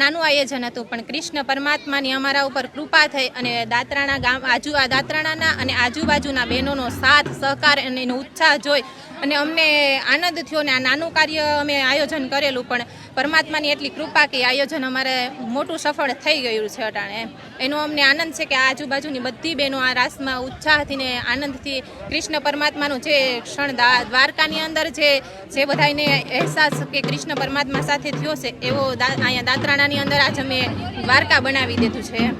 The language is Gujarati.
નાનું આયોજન હતું, પણ કૃષ્ણ પરમાત્માની અમારા ઉપર કૃપા થઈ અને દાતરાણા ગામ, આજુ દાત્રાણાના અને આજુબાજુના બહેનોનો સાથ, સહકાર અને એનો ઉત્સાહ જોઈ અને અમને આનંદ થયો ને આ નાનું કાર્ય અમે આયોજન કરેલું, પણ પરમાત્માની એટલી કૃપા કે આયોજન અમારે મોટું સફળ થઈ ગયું છે અટાણે. એનો અમને આનંદ છે કે આજુબાજુની બધી બહેનો આ રાસમાં ઉત્સાહથી ને આનંદથી કૃષ્ણ પરમાત્માનું જે ક્ષણ દ્વારકાની અંદર જે જે બધાને અહેસાસ કે કૃષ્ણ પરમાત્મા સાથે થયો છે, એવો અહીંયા દાતરાણાની અંદર આજ અમે દ્વારકા બનાવી દીધું છે. એમ